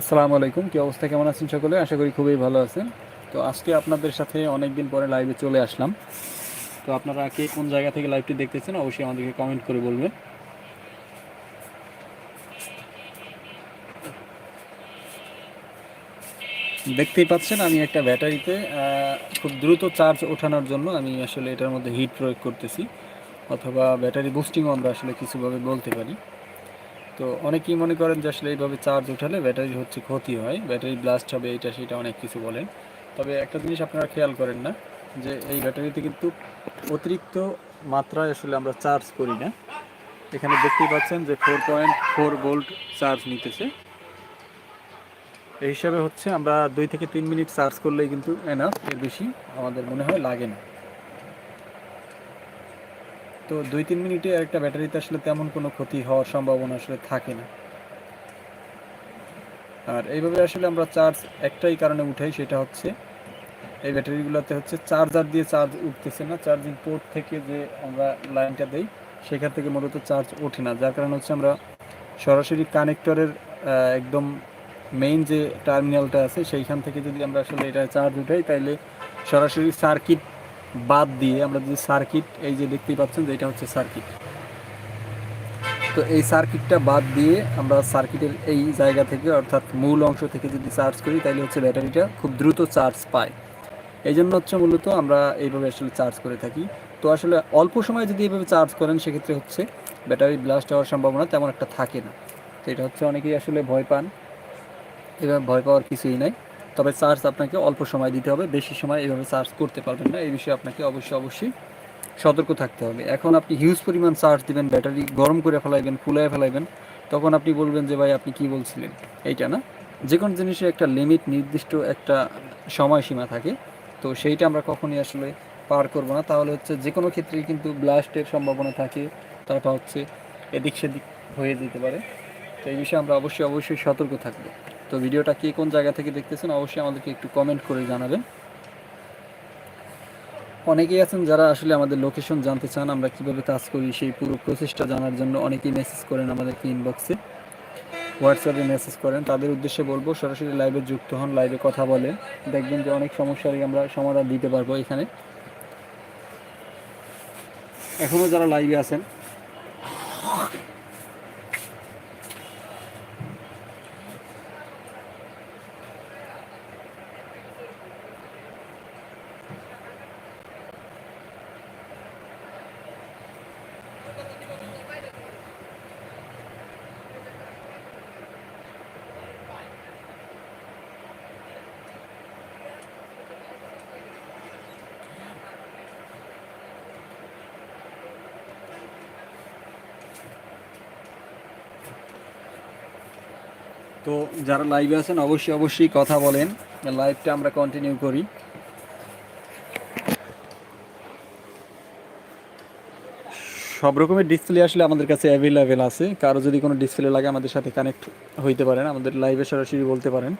আসসালামু আলাইকুম, কি অবস্থা, কেমন আছেন সকলে? আশা করি খুবই ভালো আছেন। তো আজকে আপনাদের সাথে অনেক দিন পরে লাইভে চলে আসলাম। তো আপনারা কে কোন জায়গা থেকে লাইভটি দেখতেছেন, অবশ্যই আমাদেরকে কমেন্ট করে বলবেন। দেখতেই পাচ্ছেন, আমি একটা ব্যাটারিতে খুব দ্রুত চার্জ ওঠানোর জন্য আমি আসলে এটার মধ্যে হিট প্রয়োগ করতেছি, অথবা ব্যাটারি বুস্টিংও আমরা আসলে কিছুভাবে বলতে পারি। তো অনেকেই মনে করেন যে আসলে এইভাবে চার্জ উঠালে ব্যাটারি হচ্ছে ক্ষতি হয়, ব্যাটারি ব্লাস্ট হবে এটা সেটা অনেক কিছু বলেন। তবে একটা জিনিস আপনারা খেয়াল করেন না, যে এই ব্যাটারিতে কিন্তু অতিরিক্ত মাত্রায় আসলে আমরা চার্জ করি না। এখানে দেখতেই পাচ্ছেন যে four point four volt charge নিতেছে। এই হিসাবে হচ্ছে আমরা দুই থেকে তিন মিনিট চার্জ করলেই কিন্তু এনাফ এর বেশি আমাদের মনে হয় লাগে না। তো দুই, তিন মিনিটে একটা ব্যাটারিতে আসলে তেমন কোনো ক্ষতি হওয়ার সম্ভাবনা আসলে থাকে না। আর এইভাবে আসলে আমরা চার্জ একটাই কারণে উঠাই, সেটা হচ্ছে এই ব্যাটারিগুলোতে হচ্ছে চার্জার দিয়ে চার্জ উঠতেছে না। চার্জিং পোর্ট থেকে যে আমরা লাইনটা দেই, সেখান থেকে মূলত চার্জ ওঠে না। যার কারণে হচ্ছে আমরা সরাসরি কানেক্টরের একদম মেইন যে টার্মিনালটা আছে, সেইখান থেকে যদি আমরা আসলে এটা চার্জ উঠাই তাহলে সরাসরি সার্কিট বাদ দিয়ে আমরা যদি সার্কিট, এই যে দেখতেই পাচ্ছেন যে এটা হচ্ছে সার্কিট। তো এই সার্কিটটা বাদ দিয়ে আমরা সার্কিটের এই জায়গা থেকে, অর্থাৎ মূল অংশ থেকে যদি চার্জ করি তাহলে হচ্ছে ব্যাটারিটা খুব দ্রুত চার্জ পায়। এই জন্য হচ্ছে মূলত আমরা এইভাবে আসলে চার্জ করে থাকি। তো আসলে অল্প সময় যদি এইভাবে চার্জ করেন, সেক্ষেত্রে হচ্ছে ব্যাটারি ব্লাস্ট হওয়ার সম্ভাবনা তেমন একটা থাকে না। তো এটা হচ্ছে অনেকেই আসলে ভয় পান। এভাবে ভয় পাওয়ার কিছুই নাই। তবে চার্জ আপনাকে অল্প সময় দিতে হবে, বেশি সময় এভাবে চার্জ করতে পারবেন না, এই বিষয়ে আপনাকে অবশ্যই অবশ্যই সতর্ক থাকতে হবে। এখন আপনি হিউজ পরিমাণ চার্জ দিবেন ব্যাটারি গরম করে ফেলাইবেন, ফুলায় ফেলাইবেন, তখন আপনি বলবেন যে, ভাই, আপনি কি বলছিলেন? এইটা না? যে কোনো জিনিসের একটা লিমিট নির্দিষ্ট একটা সময়সীমা থাকে, তো সেইটা আমরা কখনই আসলে পার করব না। তাহলে হচ্ছে যে কোনো ক্ষেত্রেই কিন্তু ব্লাস্টের সম্ভাবনা থাকে, তারপর হচ্ছে এদিক সেদিক হয়ে যেতে পারে। তো এই বিষয়ে আমরা অবশ্যই অবশ্যই সতর্ক থাকব। তো ভিডিওটা কে কোন জায়গা থেকে দেখতেছেন অবশ্যই আমাদেরকে একটু কমেন্ট করে জানাবেন। অনেকেই আছেন যারা আসলে আমাদের লোকেশন জানতে চান, আমরা কীভাবে কাজ করি, সেই পুরো প্রসেসটা জানার জন্য অনেকেই মেসেজ করেন আমাদেরকে ইনবক্সে হোয়াটসঅ্যাপে মেসেজ করেন। তাদের উদ্দেশ্যে বলব, সরাসরি লাইভে যুক্ত হন লাইভে কথা বলেন। দেখবেন যে অনেক সমস্যারই আমরা সমাধান দিতে পারব এখানে। এখনও যারা লাইভে আছেন তো যারা লাইভে আছেন অবশ্যই অবশ্যই কথা বলেন। লাইভটা আমরা কন্টিনিউ করি। সব রকমের ডিসপ্লে আসলে আমাদের কাছে অ্যাভেলেবেল আছে। কারও যদি কোনো ডিসপ্লে লাগে আমাদের সাথে কানেক্ট হইতে পারেন, আমাদের লাইভে সরাসরি বলতে পারেন।